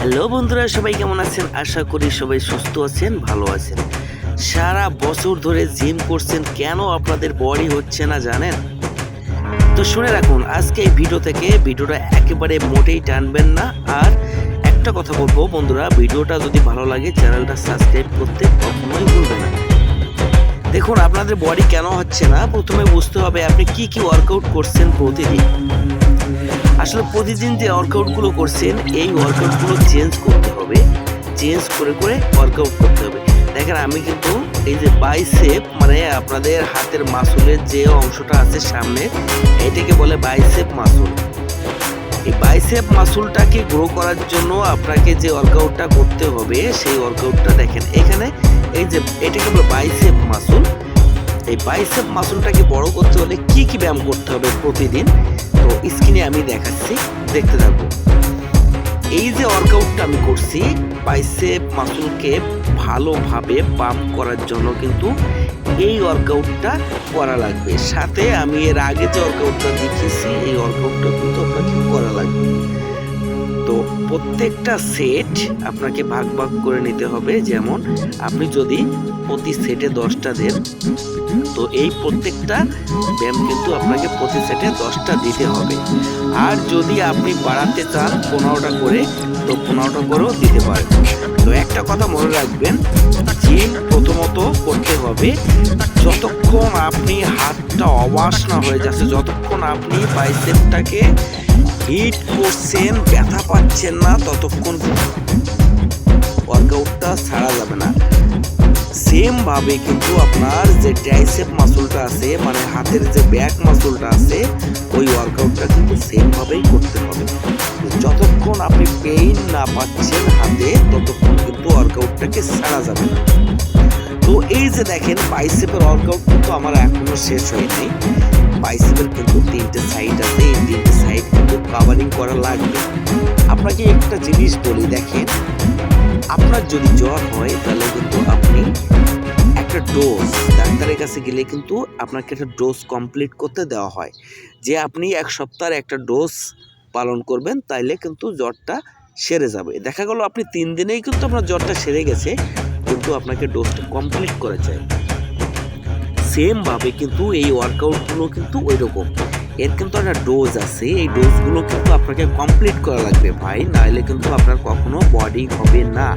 Hello বন্ধুরা, সবাই কেমন আছেন? আশা করি সবাই সুস্থ আছেন, ভালো আছেন। সারা বছর ধরে জিম করছেন, কেন আপনাদের বডি হচ্ছে না জানেন? তো শুনে রাখুন, আজকে এই ভিডিও থেকে ভিডিওটা একেবারে মোটেই টানবেন না। আর একটা কথা বলব বন্ধুরা, ভিডিওটা যদি ভালো লাগে, চ্যানেলটা সাবস্ক্রাইব করতে কখনোই ভুলবেন না। দেখুন, আপনাদের বডি কেন হচ্ছে না? প্রথমে বুঝতে হবে আপনি কি কি ওয়ার্কআউট করছেন প্রতিদিন। আসলে প্রতিদিন যে ওয়ার্কআউটগুলো করছেন, এই ওয়ার্কআউটগুলো চেঞ্জ করতে হবে। চেঞ্জ করে করে ওয়ার্কআউট করতে হবে। দেখেন, আমি কিন্তু এই যে বাইসেপ মানে আপনাদের হাতের মাসুলের যে অংশটা আছে সামনে, এটাকে বলে বাইসেপ মাসুল এই বাইসেপ মাসুলটাকে গ্রো করার জন্য আপনাকে যে ওয়ার্কআউটটা করতে হবে, সেই ওয়ার্কআউটটা দেখেন, এখানে এই যে এটাকে বলে বাইসেপ মাসুল এই বাইসেপ মাসুলটাকে বড় করতে হলে কি কি ব্যায়াম করতে হবে প্রতিদিন? তো স্ক্রিনে আমি দেখাচ্ছি, দেখতে থাকব এই যে ওয়ার্কআউটটা আমি করছি বাইসেপ মাসুলকে ভালোভাবে পাম্প করার জন্য কিন্তু এই ওয়ার্কআউটটা করা লাগবে। সাথে আমি এর আগে যে ওয়ার্কআউটটা দেখিয়েছি এই ওয়ার্কআউটটা কিন্তু আপনাকে করা লাগবে। তো প্রত্যেকটা সেট আপনাকে ভাগ ভাগ করে নিতে হবে। যেমন আপনি যদি প্রতি সেটে দশটা দেন, তো এই প্রত্যেকটা ব্যায়াম কিন্তু আপনাকে প্রতি সেটে দশটা দিতে হবে। আর যদি আপনি বাড়াতে চান পনেরোটা করে, তো পনেরোটা করেও দিতে পারেন। তো একটা কথা মনে রাখবেন জিম প্রথমত করতে হবে, যতক্ষণ আপনি হাতটা অবাস না হয়ে যাচ্ছে, যতক্ষণ আপনি বাইসেপটাকে হিট করছেন, ব্যথা পাচ্ছেন না, ততক্ষণ ওয়ার্কআউটটা ছাড়া যাবে না। সেম ভাবে কিন্তু আপনার যে ট্রাইসেপ মাসুলটা আছে মানে হাতের যে ব্যাক মাসুলটা আছে, ওই ওয়ার্কআউটটা কিন্তু সেম ভাবেই করতে হবে। যতক্ষণ আপনি পেইন না পাচ্ছেন হাতে, ততক্ষণ কিন্তু ওয়ার্কআউটটাকে ছাড়া যাবে না। তো এই যে দেখেন বাইসেপের ওয়ার্কআউট কিন্তু আমার এখনও শেষ হয়নি। বাইসেপের কিন্তু তিনটে সাইড আছে, এই তিনটে সাইড কিন্তু কাভারিং করা লাগবে। আপনাকে একটা জিনিস বলি, দেখেন, আপনার যদি জ্বর হয়, তাহলে কিন্তু আপনি একটা ডোজ ডাক্তারের কাছে গেলে কিন্তু আপনাকে একটা ডোজ কমপ্লিট করতে দেওয়া হয়। যে আপনি এক সপ্তাহের একটা ডোজ পালন করবেন, তাইলে কিন্তু জ্বরটা সেরে যাবে। দেখা গেল, আপনি তিন দিনেই কিন্তু আপনার জ্বরটা সেরে গেছে, কিন্তু আপনাকে ডোজটা কমপ্লিট করা চাই সেমভাবে কিন্তু এই ওয়ার্কআউটগুলো কিন্তু ওই রকম এর কিন্তু একটা ডোজ আছে, এই ডোজগুলো কিন্তু আপনাকে কমপ্লিট করা লাগবে ভাই নাহলে কিন্তু আপনার কখনো বডি হবে না।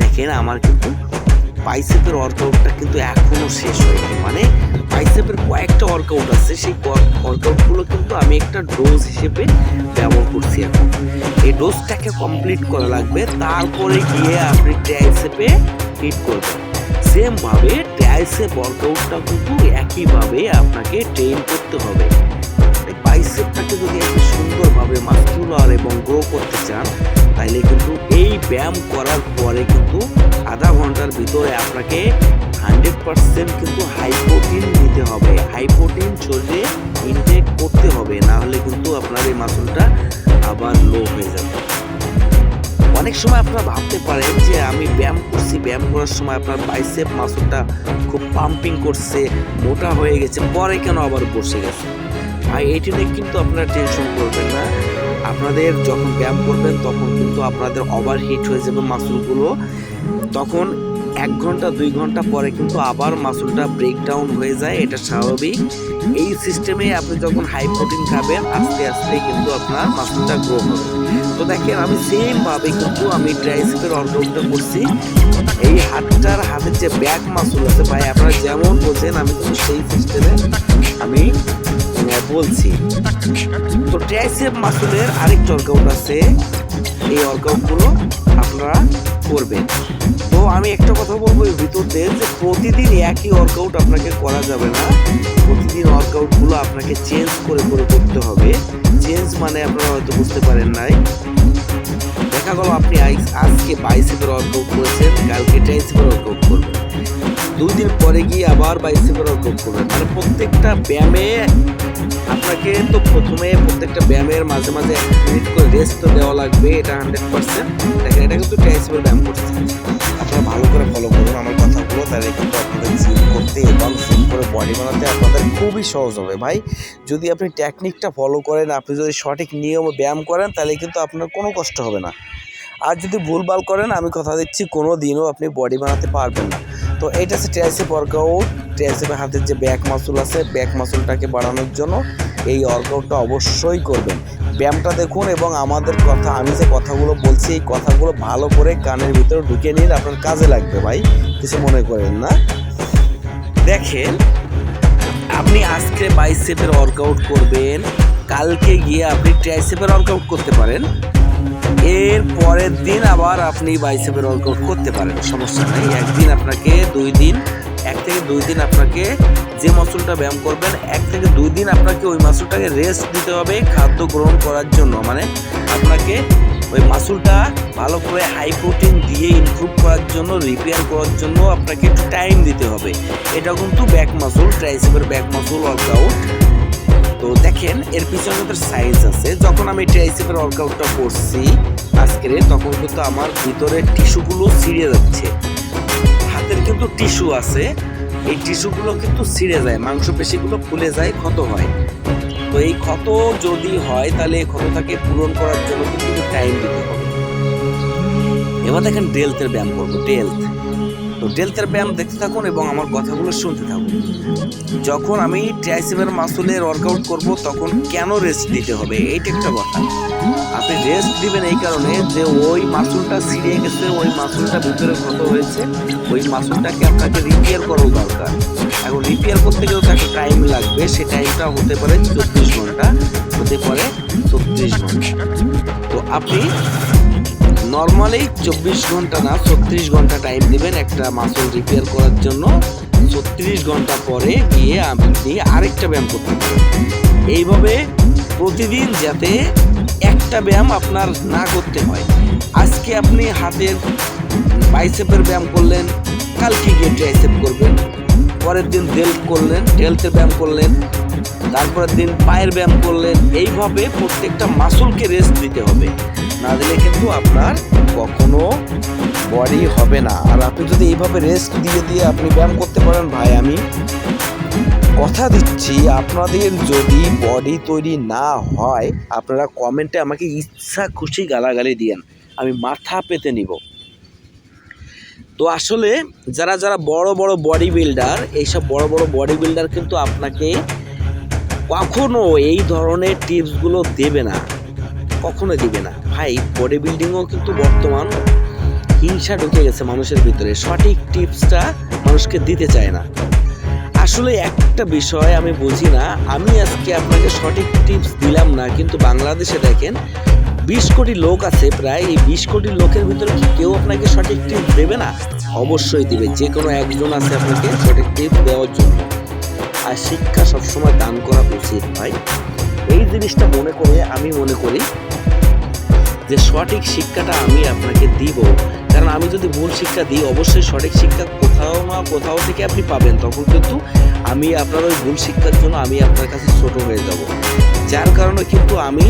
দেখেন আমার কিন্তু বাইসেপের ওয়ার্কআউটটা কিন্তু এখনও শেষ হয়নি মানে বাইসেপের কয়েকটা ওয়ার্কআউট আছে, সেই ওয়ার্কআউটগুলো কিন্তু আমি একটা ডোজ হিসেবে ব্যবহার করছি এখন। এই ডোজটাকে কমপ্লিট করা লাগবে, তারপরে গিয়ে আপনি ট্রাইসেপে হিট করবেন। সেম ভাবে ট্রাইসেপ ওয়ার্কআউটটা কিন্তু একইভাবে আপনাকে ট্রেন করতে হবে। বাইসেপটাকে যদি আপনি সুন্দরভাবে মাস্কুলার এবং গ্রো করতে চান তাহলে কিন্তু এই ব্যায়াম করার পরে কিন্তু আধা ঘণ্টার ভিতরে আপনাকে হান্ড্রেড পার্সেন্ট কিন্তু হাই প্রোটিন নিতে হবে। হাই প্রোটিন শরীরে ইনটেক করতে হবে না হলে কিন্তু আপনার এই মাসুলটা আবার লো হয়ে যাবে। সময় আপনারা ভাবতে পারেন যে আমি ব্যায়াম করছি, ব্যায়াম করার সময় আপনার বাইসেপ মাসুলটা খুব পাম্পিং করছে, মোটা হয়ে গেছে, পরে কেন আবার বসে গেছে? আর এইটি নিয়ে কিন্তু আপনারা টেনশন করবেন না। আপনাদের যখন ব্যায়াম করবেন, তখন কিন্তু আপনাদের ওভার হিট হয়ে যাবে মাসুলগুলো তখন এক ঘণ্টা, দুই ঘণ্টা পরে কিন্তু আবার মাসুলটা ব্রেকডাউন হয়ে যায়, এটা স্বাভাবিক। এই সিস্টেমে আপনি যখন হাই প্রোটিন খাবেন, আস্তে আস্তে কিন্তু আপনার মাসুলটা গ্রো হবে। তো দেখেন, আমি সেম ভাবে কিন্তু আমি ট্রাইসেপের ওয়ার্কআউটটা করছি। এই হাতটার হাতের যে ব্যাক মাসুল আছে, ভাই, আপনারা যেমন বলছেন, আমি কিন্তু সেই সিস্টেমে আমি বলছি। তো ট্রাইসেপ মাসুলের আরেকটা ওয়ার্কআউট আছে। এই ওয়ার্কআউটগুলো আপনারা করবেন। তো আমি একটা কথা বলব এর ভিতর দিয়ে যে প্রতিদিন একই ওয়ার্কআউট আপনাকে করা যাবে না। ওয়ার্কআউটগুলো আপনাকে চেঞ্জ করে করে করতে হবে। চেঞ্জ মানে আপনারা হয়তো বুঝতে পারেন নাই। দেখা গেল আপনি আজকে বাইসেপের ওয়ার্কআউট করেছেন, কালকে ট্রাইসেপের ওয়ার্কআউট করবেন। দুই দিন পরে গিয়ে আবার বাইসেপের ওয়ার্কআউট করবেন। মানে প্রত্যেকটা ব্যায়ামে আপনাকে তো প্রথমে প্রত্যেকটা ব্যায়ামের মাঝে মাঝে এক মিনিট করে রেস্ট তো দেওয়া লাগবে, এটা হান্ড্রেড পার্সেন্ট দেখেন, এটা কিন্তু ট্রাইসেপের ব্যায়াম করছে। আপনারা ভালো করে ফলো করুন, আমার কথাগুলো তাহলে কিন্তু আপনাদের জিম করতে এবং জিম করে বডি বানাতে আপনাদের খুবই সহজ হবে। ভাই, যদি আপনি টেকনিকটা ফলো করেন, আপনি যদি সঠিক নিয়ম ব্যায়াম করেন, তাহলে কিন্তু আপনার কোনো কষ্ট হবে না। আর যদি ভুলভাল করেন, আমি কথা দিচ্ছি, কোনো দিনও আপনি বডি বানাতে পারবেন না। তো এইটা হচ্ছে ট্রাইসেপ ওয়ার্কআউট ট্রাইসেপের হাতের যে ব্যাক মাসুল আছে ব্যাক মাসুলটাকে বাড়ানোর জন্য এই ওয়ার্কআউটটা অবশ্যই করবেন। ব্যায়ামটা দেখুন এবং আমাদের কথা, আমি যে কথাগুলো বলছি, এই কথাগুলো ভালো করে কানের ভিতরে ঢুকে নিন আপনার কাজে লাগবে, ভাই। কিছু মনে করেন না? দেখেন, আপনি আজকে বাইসেপের ওয়ার্কআউট করবেন, কালকে গিয়ে আপনি ট্রাইসেপের ওয়ার্কআউট করতে পারেন, এর পরের দিন আবার আপনি বাইসেপের ওয়ার্কআউট করতে পারেন, সমস্যা নেই। একদিন আপনাকে দুই দিন, এক থেকে দুই দিন আপনাকে যে মাসুলটা ব্যায়াম করবেন, এক থেকে দুই দিন আপনাকে ওই মাসুলটাকে রেস্ট দিতে হবে খাদ্য গ্রহণ করার জন্য। মানে আপনাকে ওই মাসুলটা ভালো করে হাই প্রোটিন দিয়ে ইমপ্রুভ করার জন্য রিপেয়ার করার জন্য আপনাকে একটু টাইম দিতে হবে। এটা কিন্তু ব্যাক মাসুল ট্রাইসেপের ব্যাক মাসুল ওয়ার্কআউট তো দেখেন, এর পিছনে তো সাইজ আছে। যখন আমি ট্রাইসেপের ওয়ার্কআউটটা করছি আজকের, তখন কিন্তু আমার ভিতরে টিস্যুগুলো ছিঁড়ে যাচ্ছে। হাতের কিন্তু টিস্যু আছে। এই টিস্যুগুলো কিন্তু ছিঁড়ে যায়, মাংসপেশিগুলো ফুলে যায়, ক্ষত হয়। তো এই ক্ষত যদি হয়, তাহলে এই ক্ষতটাকে পূরণ করার জন্য কিন্তু টাইম দিতে হবে। এবার দেখেন ডেলথের ব্যায়াম করব ডেলথ তো ডেলথের ব্যায়াম দেখতে থাকুন এবং আমার কথাগুলো শুনতে থাকুন। যখন আমি ট্রাইসেপের মাসুলের ওয়ার্কআউট করব, তখন কেন রেস্ট দিতে হবে? এইটা একটা কথা। আপনি রেস্ট দিবেন এই কারণে যে ওই মাসুলটা ছিঁড়ে গেছে, ওই মাসুলটা ভিতরে ক্ষত হয়েছে, ওই মাসুলটাকে আপনাকে রিপেয়ার করার দরকার। এখন রিপেয়ার করতে গেলেও তো একটা টাইম লাগবে, সে টাইমটা হতে পারে চব্বিশ ঘণ্টা, হতে পারে ছত্রিশ ঘণ্টা। তো আপনি নর্মালি চব্বিশ ঘণ্টা না, ছত্রিশ ঘণ্টা টাইম দিবেন একটা মাসল রিপেয়ার করার জন্য। ছত্রিশ ঘণ্টা পরে গিয়ে আপনি আরেকটা ব্যায়াম করতে পারেন। এইভাবে প্রতিদিন যাতে একটা ব্যায়াম আপনার না করতে হয়। আজকে আপনি হাতের বাইসেপের ব্যায়াম করলেন, কালকে গিয়ে ট্রাইসেপ করবেন। পরের দিন ডেল্ট করলেন ডেলথের ব্যায়াম করলেন, তারপরের দিন পায়ের ব্যায়াম করলেন। এইভাবে প্রত্যেকটা মাসুলকে রেস্ট দিতে হবে। না দিলে কিন্তু আপনার কখনো বডি হবে না। আর আপনি যদি এইভাবে রেস্ট দিয়ে দিয়ে আপনি ব্যায়াম করতে পারেন, ভাই, আমি কথা দিচ্ছি, আপনাদের যদি বডি তৈরি না হয়, আপনারা কমেন্টে আমাকে ইচ্ছা খুশি গালাগালি দিয়েন। আমি মাথা পেতে নিব। তো আসলে যারা যারা বড় বড় বডি বিল্ডার এইসব বড় বড় বডি বিল্ডার কিন্তু আপনাকে কখনো এই ধরনের টিপসগুলো দেবে না। কখনো দিবে না। ভাই বডি বিল্ডিংও কিন্তু বর্তমান হিংসা ঢুকে গেছে মানুষের ভিতরে। সঠিক টিপসটা মানুষকে দিতে চায় না। আসলে একটা বিষয় আমি বুঝি না। আমি আজকে আপনাকে সঠিক টিপস দিলাম না, কিন্তু বাংলাদেশে দেখেন বিশ কোটি লোক আছে, প্রায় এই বিশ কোটি লোকের ভিতরে কি কেউ আপনাকে সঠিক টিপস দেবে না? অবশ্যই দিবে, যে কোনো একজন আছে আপনাকে সঠিক টিপস দেওয়ার জন্য। আর শিক্ষা সবসময় দান করা উচিত, ভাই। এই জিনিসটা মনে করে, আমি মনে করি যে সঠিক শিক্ষাটা আমি আপনাকে দিব। কারণ আমি যদি ভুল শিক্ষা দিই, অবশ্যই সঠিক শিক্ষা কোথাও না কোথাও থেকে আপনি পাবেন। তখন কিন্তু আমি আপনার ওই ভুল শিক্ষার জন্য আমি আপনার কাছে ছোট হয়ে যাব। যার কারণে কিন্তু আমি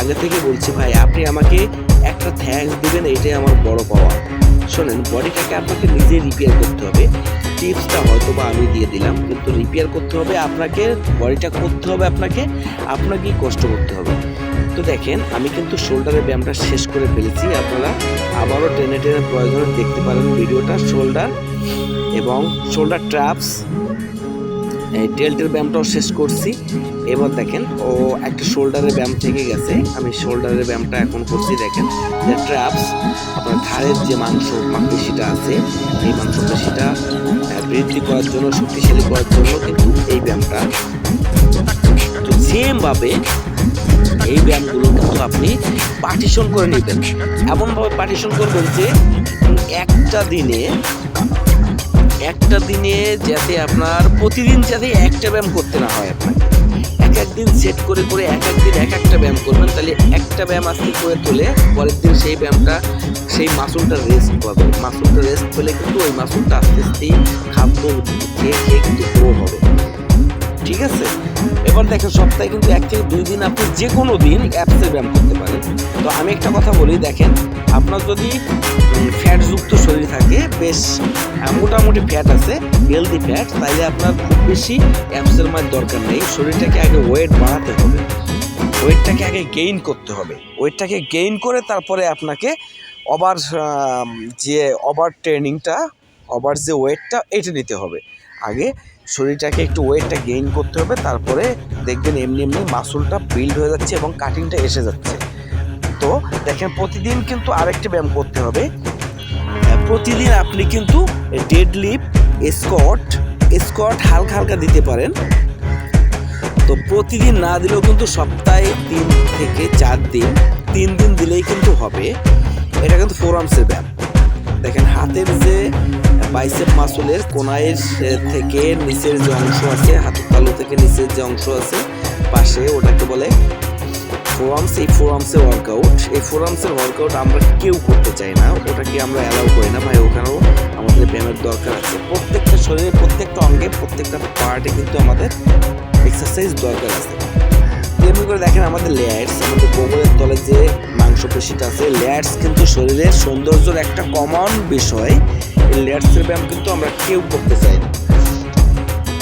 আগে থেকে বলছি, ভাই, আপনি আমাকে একটা থ্যাঙ্কস দিবেন, এটাই আমার বড় পাওয়া। শোনেন বডিটাকে আপনাকে নিজে রিপেয়ার করতে হবে। টিপসটা হয়তো বা আমি দিয়ে দিলাম, কিন্তু রিপেয়ার করতে হবে আপনাকে বডিটা করতে হবে আপনাকে, আপনাকেই কষ্ট করতে হবে। তো দেখেন, আমি কিন্তু শোল্ডারের ব্যায়ামটা শেষ করে ফেলেছি। আপনারা আবারও টেনে টেনে প্রয়োজনে দেখতে পারেন ভিডিওটা শোল্ডার এবং শোল্ডার ট্রাপস এই ডেল্টের ব্যায়ামটাও শেষ করছি। এবার দেখেন ও একটা শোল্ডারের ব্যায়াম থেকে গেছে। আমি শোল্ডারের ব্যায়ামটা এখন করছি দেখেন। যে ট্রাপস আপনার ঘাড়ের যে মাংস পেশিটা আছে এই মাংসপেশিটা আহ, বৃদ্ধি করার জন্য শক্তিশালী করার জন্য কিন্তু এই ব্যায়ামটা। তো সেমভাবে এই ব্যায়ামগুলো কিন্তু আপনি পার্টিশন করে নেবেন। এমনভাবে পার্টিশন করবেন যে একটা দিনে একটা দিনে যাতে আপনার প্রতিদিন যাতে একটা ব্যায়াম করতে না হয় আপনার, এক একদিন সেট করে করে এক একদিন এক একটা ব্যায়াম করবেন, তাহলে একটা ব্যায়াম আজকে করে তোলে পরের দিন সেই ব্যায়ামটা, সেই মাসুলটা রেস্ট পাবে মাসুলটা রেস্ট পেলে কিন্তু ওই মাসুলটা আস্তে আস্তেই খাদ্য খেয়ে খেয়ে কিন্তু গ্রো হবে। ঠিক আছে? এবার দেখেন, সপ্তাহে কিন্তু এক থেকে দুই দিন আপনি যে কোনো দিন অ্যাপসে ব্যায়াম করতে পারেন। তো আমি একটা কথা বলি, দেখেন, আপনার যদি ফ্যাটযুক্ত শরীর থাকে, বেশ মোটামুটি ফ্যাট আছে হেলদি ফ্যাট তাইলে আপনার খুব বেশি অ্যাপসের মার দরকার নেই। শরীরটাকে আগে ওয়েট বাড়াতে হবে ওয়েটটাকে আগে গেইন করতে হবে। ওয়েটটাকে গেইন করে তারপরে আপনাকে ওভার যে ওভার ট্রেনিংটা ওভার যে ওয়েটটা এটা নিতে হবে। আগে শরীরটাকে একটু ওয়েটটা গেইন করতে হবে, তারপরে দেখবেন এমনি এমনি মাসুলটা বিল্ড হয়ে যাচ্ছে এবং কাটিংটা এসে যাচ্ছে। তো দেখেন প্রতিদিন কিন্তু আরেকটা ব্যায়াম করতে হবে। প্রতিদিন আপনি কিন্তু ডেড লিফট স্কট স্কট হালকা হালকা দিতে পারেন। তো প্রতিদিন না দিলেও কিন্তু সপ্তাহে তিন থেকে চার দিন, তিন দিন দিলেই কিন্তু হবে। এটা কিন্তু ফোর আর্মসের ব্যায়াম। দেখেন হাতের যে বাইসেপ মাসুলের কোনায়ের থেকে নিচের যে অংশ আছে, হাতের তালু থেকে নিচের যে অংশ আছে, পাশে ওটাকে বলে ফোরামস। এই ফোরামসের ওয়ার্কআউট এই ফোরামসের ওয়ার্কআউট আমরা কেউ করতে চাই না। ওটাকে আমরা অ্যালাউ করি না। ভাই, ওখানেও আমাদের ব্যায়ামের দরকার আছে। প্রত্যেকটা শরীরের প্রত্যেকটা অঙ্গে, প্রত্যেকটা পার্টে কিন্তু আমাদের এক্সারসাইজ দরকার আছে। তেমনি করে দেখেন আমাদের লেয়ার্স আমাদের কোমরের তলে যে মাংসপেশিটা আছে লেয়ার্স কিন্তু শরীরের সৌন্দর্যের একটা কমন বিষয়। এই লেয়ার্সের ব্যায়াম কিন্তু আমরা কেউ করতে চাই না।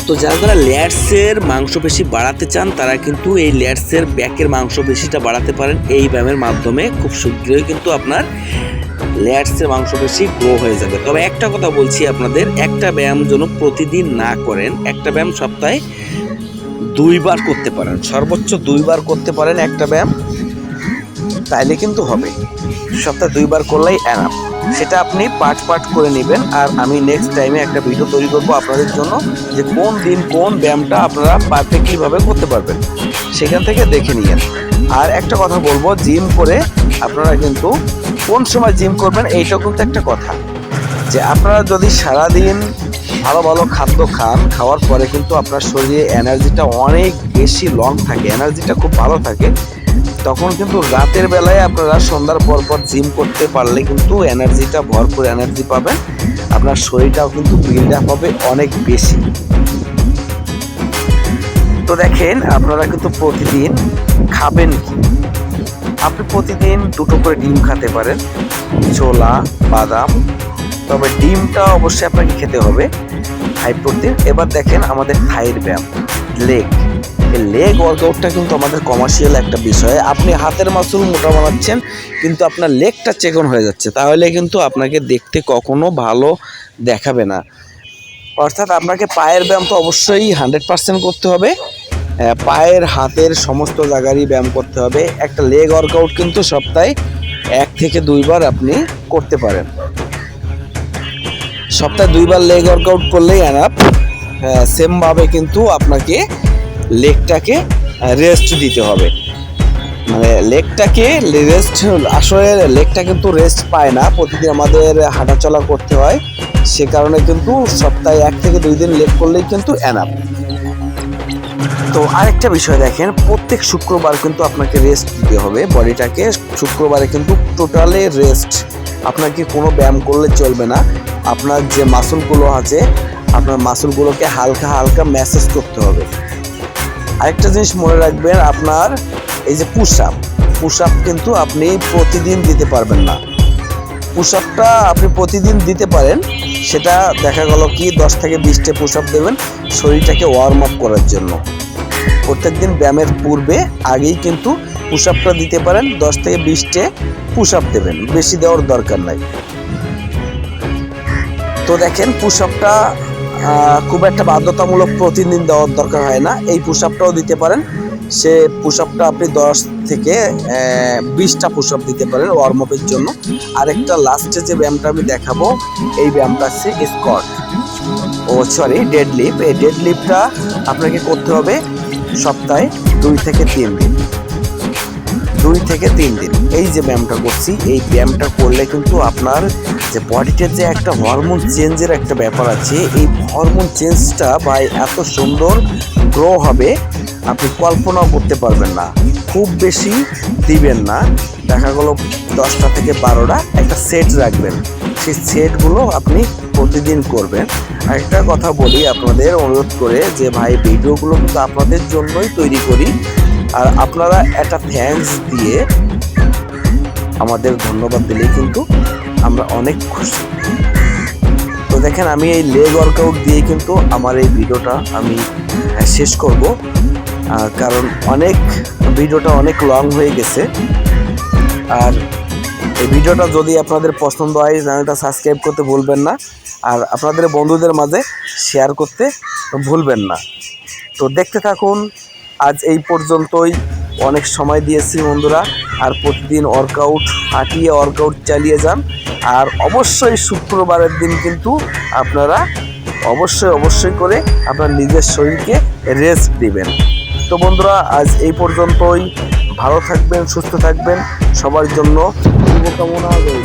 তো যারা যারা লেয়ার্সের মাংসপেশি বাড়াতে চান, তারা কিন্তু এই লেয়ার্সের ব্যাকের মাংসপেশিটা বাড়াতে পারেন। এই ব্যায়ামের মাধ্যমে খুব শীঘ্রই কিন্তু আপনার লেয়ার্সের মাংসপেশি গ্রো হয়ে যাবে। তবে একটা কথা বলছি আপনাদের, একটা ব্যায়াম যেন প্রতিদিন না করেন, একটা ব্যায়াম সপ্তাহে দুইবার করতে পারেন। সর্বোচ্চ দুইবার করতে পারেন একটা ব্যায়াম, তাইলে কিন্তু হবে। সপ্তাহে দুইবার করলেই এনাফ। সেটা আপনি পার্ট পার্ট করে নেবেন, আর আমি নেক্সট টাইমে একটা ভিডিও তৈরি করব আপনাদের জন্য যে কোন দিন কোন ব্যায়ামটা আপনারা পারফেক্টলিভাবে করতে পারবেন। সেখান থেকে দেখে নিয়েন। আর একটা কথা বলব জিম করে আপনারা কিন্তু কোন সময় জিম করবেন, এইটাও কিন্তু একটা কথা। যে আপনারা যদি সারাদিন ভালো ভালো খাদ্য খান, খাওয়ার পরে কিন্তু আপনার শরীরে এনার্জিটা অনেক বেশি লং থাকে, এনার্জিটা খুব ভালো থাকে। তখন কিন্তু রাতের বেলায় আপনারা সন্ধ্যার পর পর জিম করতে পারলে কিন্তু এনার্জিটা ভরপুর এনার্জি পাবেন, আপনার শরীরটাও কিন্তু বিল্ড আপ হবে অনেক বেশি। তো দেখেন, আপনারা কিন্তু প্রতিদিন খাবেন কি? আপনি প্রতিদিন দুটো করে ডিম খেতে পারেন, ছোলা, বাদাম তবে ডিমটা অবশ্যই আপনাকে খেতে হবে। হাই প্রোটিন এবার দেখেন আমাদের থাইয়ের ব্যায়াম। লেগ লেগ ওয়ার্কআউটটা কিন্তু আমাদের কমার্শিয়াল একটা বিষয়। আপনি হাতের মাসুল মোটা বানাচ্ছেন, কিন্তু আপনার লেগটা চেকন হয়ে যাচ্ছে। তাহলে কিন্তু আপনাকে দেখতে কখনো ভালো দেখাবে না। অর্থাৎ আপনাকে পায়ের ব্যায়াম তো অবশ্যই হান্ড্রেড পার্সেন্ট করতে হবে। পায়ের, হাতের সমস্ত জায়গারই ব্যায়াম করতে হবে। একটা লেগ ওয়ার্কআউট কিন্তু সপ্তাহে এক থেকে দুইবার আপনি করতে পারেন। সপ্তাহে দুইবার লেগ ওয়ার্কআউট করলেই এনাফ সেমভাবে কিন্তু আপনাকে লেগটাকে রেস্ট দিতে হবে। মানে লেগটাকে রেস্ট আসলে লেগটা কিন্তু রেস্ট পায় না। প্রতিদিন আমাদের হাঁটাচলা করতে হয়। সে কারণে কিন্তু সপ্তাহে এক থেকে দুই দিন লেগ করলেই কিন্তু এনাফ তো আরেকটা বিষয় দেখেন, প্রত্যেক শুক্রবার কিন্তু আপনাকে রেস্ট দিতে হবে। বডিটাকে শুক্রবারে কিন্তু টোটালে রেস্ট আপনাকে কোনো ব্যায়াম করলে চলবে না। আপনার যে মাসুলগুলো আছে, আপনার মাসুলগুলোকে হালকা হালকা ম্যাসেজ করতে হবে। আরেকটা জিনিস মনে রাখবেন, আপনার এই যে পুশ আপ পুশ আপ কিন্তু আপনি প্রতিদিন দিতে পারবেন না। পুশ আপটা আপনি প্রতিদিন দিতে পারেন, সেটা দেখা গেল কি, দশ থেকে বিশটা পুশ আপ দেবেন শরীরটাকে ওয়ার্ম আপ করার জন্য। প্রত্যেক দিন ব্যায়ামের পূর্বে আগেই কিন্তু পুশ আপটা দিতে পারেন, দশ থেকে বিশটে পুশ আপ দেবেন, বেশি দেওয়ার দরকার নাই। তো দেখেন পুশ আপটা খুব একটা বাধ্যতামূলক প্রতিদিন দেওয়ার দরকার হয় না। এই পুশ আপটাও দিতে পারেন। সে পুশ আপটা আপনি দশ থেকে বিশটা পুশ আপ দিতে পারেন ওয়ার্ম আপের জন্য। আরেকটা লাস্টে যে ব্যায়ামটা আমি দেখাবো, এই ব্যায়ামটা হচ্ছে স্কট ও সরি ডেড লিফট এই ডেড লিফটটা আপনাকে করতে হবে সপ্তাহে দুই থেকে তিন দিন। দুই থেকে তিন দিন। এই যে ব্যায়ামটা করছি, এই ব্যায়ামটা করলে কিন্তু আপনার যে বডিতে যে একটা হরমোন চেঞ্জের একটা ব্যাপার আছে, এই হরমোন চেঞ্জটা বা এত সুন্দর গ্রো হবে, আপনি কল্পনাও করতে পারবেন না। খুব বেশি দিবেন না। দেখা গেল দশটা থেকে বারোটা একটা সেট রাখবেন। সেই সেটগুলো আপনি প্রতিদিন করবেন। আরেকটা কথা বলি, আপনাদের অনুরোধ করে যে ভাই ভিডিওগুলো কিন্তু আপনাদের জন্যই তৈরি করি। আর আপনারা একটা থ্যাঙ্কস দিয়ে আমাদের ধন্যবাদ দিলেই কিন্তু আমরা অনেক খুশি। তো দেখেন, আমি এই লেগ ওয়ার্কআউট দিয়ে কিন্তু আমার এই ভিডিওটা আমি শেষ করব। কারণ অনেক ভিডিওটা অনেক লং হয়ে গেছে। আর এই ভিডিওটা যদি আপনাদের পছন্দ হয়, চ্যানেলটা সাবস্ক্রাইব করতে ভুলবেন না। আর আপনাদের বন্ধুদের মাঝে শেয়ার করতে ভুলবেন না। তো দেখতে থাকুন। আজ এই পর্যন্তই। অনেক সময় দিয়েছি বন্ধুরা, আর প্রতিদিন ওয়ার্কআউট হাঁটিয়ে ওয়ার্কআউট চালিয়ে যান। আর অবশ্যই শুক্রবারের দিন কিন্তু আপনারা অবশ্যই অবশ্যই করে আপনার নিজের শরীরকে রেস্ট দিবেন। তো বন্ধুরা, আজ এই পর্যন্তই। ভালো থাকবেন, সুস্থ থাকবেন। সবার জন্য শুভকামনা রইল।